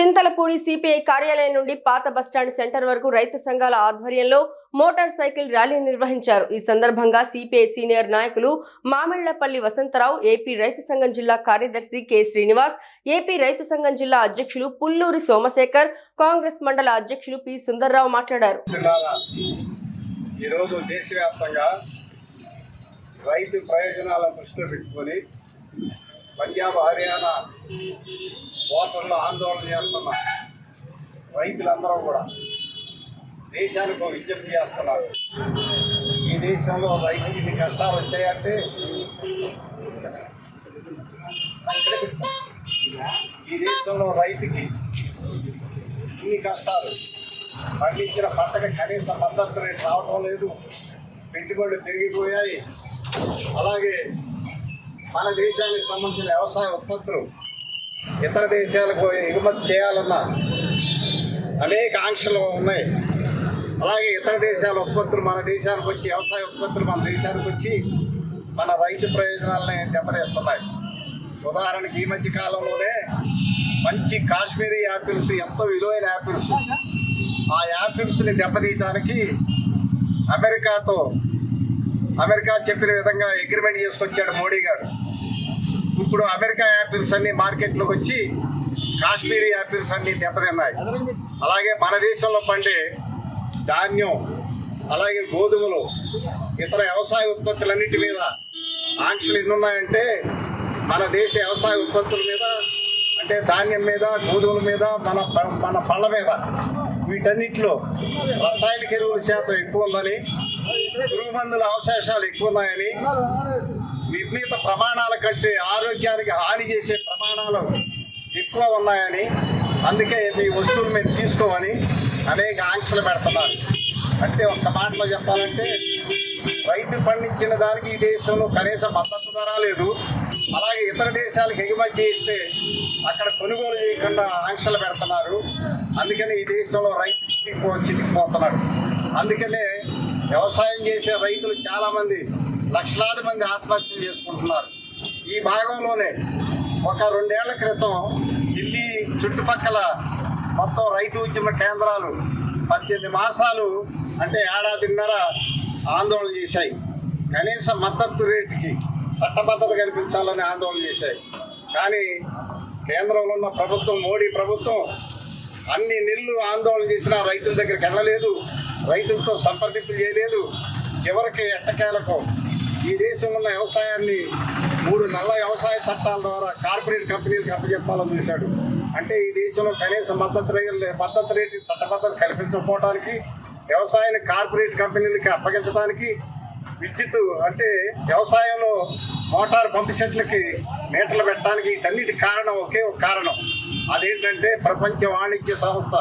Chintalapudi CPI కార్యాలయం నుండి పాత బస్టాండ్ సెంటర్ వరకు రైతు సంఘాల ఆధ్వర్యంలో మోటార్ సైకిల్ ర్యాలీ నిర్వహించారు. ఈ సందర్భంగా సిపిఐ సీనియర్ నాయకులు మామిళ్ళపల్లి వసంతరావు ఏపీ రైతు సంఘం జిల్లా కార్యదర్శి కె. శ్రీనివాస్ ఏపీ రైతు సంఘం జిల్లా అధ్యక్షులు పుల్లూరి సోమశేఖర్ కాంగ్రెస్ మండల అధ్యక్షులు పి. సుందర్రావు మాట్లాడారు. ఈరోజు దేశవ్యాప్తంగా రైతు ప్రయోజనాలను దృష్టిలో పెట్టుకొని పంజాబ్ హర్యానా ఓటర్లు ఆందోళన చేస్తున్న రైతులందరూ కూడా దేశానికి విజ్ఞప్తి చేస్తున్నారు. ఈ దేశంలో రైతుకి ఇన్ని కష్టాలు వచ్చాయంటే ఈ దేశంలో రైతుకి ఇన్ని కష్టాలు పండించిన పంటకి కనీస మద్దతు రేటు రావటం లేదు పెట్టుబడులు పెరిగిపోయాయి. అలాగే మన దేశానికి సంబంధించిన వ్యవసాయ ఉత్పత్తులు ఇతర దేశాలకు ఎగుమతి చేయాలన్న అనేక ఆంక్షలు ఉన్నాయి. అలాగే ఇతర దేశాల ఉత్పత్తులు మన దేశానికి వచ్చి వ్యవసాయ ఉత్పత్తులు మన దేశానికి వచ్చి మన రైతు ప్రయోజనాలని దెబ్బతీస్తున్నాయి. ఉదాహరణకి ఈ మధ్య కాలంలోనే మంచి కాశ్మీరీ యాపిల్స్ ఎంతో విలువైన యాపిల్స్. ఆ యాపిల్స్ని దెబ్బతీయటానికి అమెరికాతో అమెరికా చెప్పిన విధంగా అగ్రిమెంట్ చేసుకొచ్చాడు మోడీ గారు. ఇప్పుడు అమెరికా యాపిల్స్ అన్ని మార్కెట్లోకి వచ్చి కాశ్మీరీ యాపిల్స్ అన్ని దెబ్బతిన్నాయి. అలాగే మన దేశంలో పండే ధాన్యం అలాగే గోధుమలు ఇతర వ్యవసాయ ఉత్పత్తులన్నిటి మీద ఆంక్షలు ఎన్నున్నాయంటే మన దేశ వ్యవసాయ ఉత్పత్తుల మీద అంటే ధాన్యం మీద గోధుమల మీద మన ప- మన పళ్ళ మీద వీటన్నిటిలో రసాయనిక ఎరువుల శాతం ఎక్కువ ఉందని పురుగు మందుల అవశేషాలు ఎక్కువ ఉన్నాయని నిర్ణీత ప్రమాణాల కంటే ఆరోగ్యానికి హాని చేసే ప్రమాణాలు ఎక్కువ ఉన్నాయని అందుకే మీ వస్తువులు మేము తీసుకోమని అనేక ఆంక్షలు పెడుతున్నారు. అంటే ఒక్క మాటలో చెప్పాలంటే రైతు పండించిన దానికి ఈ దేశంలో కనీస మద్దతు ధర లేదు. అలాగే ఇతర దేశాలకు ఎగుమతి చేస్తే అక్కడ కొనుగోలు చేయకుండా ఆంక్షలు పెడుతున్నారు. అందుకని ఈ దేశంలో రైతు చితికిపో చితికిపోతున్నాడు అందుకనే వ్యవసాయం చేసే రైతులు చాలామంది లక్షలాది మంది ఆత్మహత్యలు చేసుకుంటున్నారు. ఈ భాగంలోనే ఒక రెండేళ్ళ క్రితం ఢిల్లీ చుట్టుపక్కల మొత్తం రైతు ఉద్యమ కేంద్రాలు పద్దెనిమిది మాసాలు అంటే ఏడాదిన్నర ఆందోళన చేశాయి. కనీస మద్దతు రేటుకి చట్టబద్ధత కల్పించాలని ఆందోళన చేశాయి. కానీ కేంద్రంలో ఉన్న ప్రభుత్వం మోడీ ప్రభుత్వం అన్ని నెలలు ఆందోళన చేసినా రైతుల దగ్గరికి వెళ్ళలేదు. రైతులతో సంప్రదింపులు చేయలేదు. చివరికి ఎట్టకేలకు ఈ దేశంలో ఉన్న వ్యవసాయాన్ని మూడు నల్ల వ్యవసాయ చట్టాల ద్వారా కార్పొరేట్ కంపెనీలకు అప్పచెప్పాలని చూశాడు. అంటే ఈ దేశంలో కనీస మద్దతు రేట్లు మద్దతు రేటు చట్టబద్ధత కల్పించకపోవడానికి వ్యవసాయాన్ని కార్పొరేట్ కంపెనీలకి అప్పగించడానికి విద్యుత్ అంటే వ్యవసాయంలో మోటార్ పంపు సెట్లకి మీటర్లు పెట్టడానికి ఇటన్నిటి కారణం ఒకే ఒక కారణం. అదేంటంటే ప్రపంచ వాణిజ్య సంస్థ.